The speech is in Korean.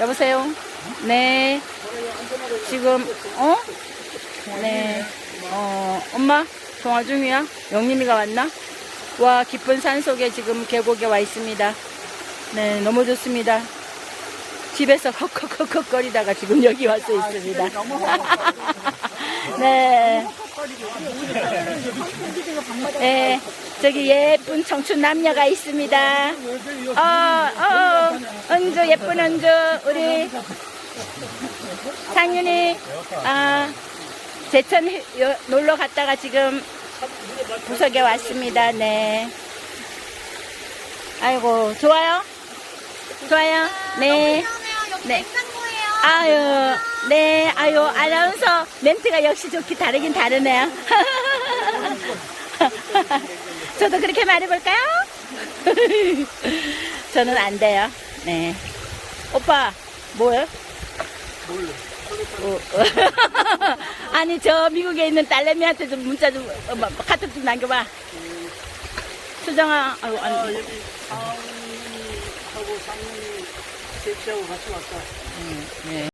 여보세요? 네. 지금, 어? 네. 어, 엄마? 통화 중이야? 영림이가 왔나? 와, 깊은 산 속에 지금 계곡에 와 있습니다. 네, 너무 좋습니다. 집에서 헉헉헉헉 거리다가 지금 여기 와서 있습니다. 네. 네, 저기 예쁜 청춘 남녀가 있습니다. 어, 어, 예쁜 은주, 우리 상윤이, 아, 제천 놀러 갔다가 지금 구석에 왔습니다. 네. 아이고, 좋아요? 좋아요? 네. 네. 아유, 네, 아유, 아나운서 멘트가 역시 좋기 다르긴 다르네요. 저도 그렇게 말해볼까요? 저는 안 돼요. 네. 오빠, 뭐요? 어, 아니, 저 미국에 있는 딸내미한테 좀 문자 좀, 어, 뭐, 카톡 좀 남겨봐. 수정아, 아유, 아니, 하고 상윤이 셋이하고 같이 왔다. 네.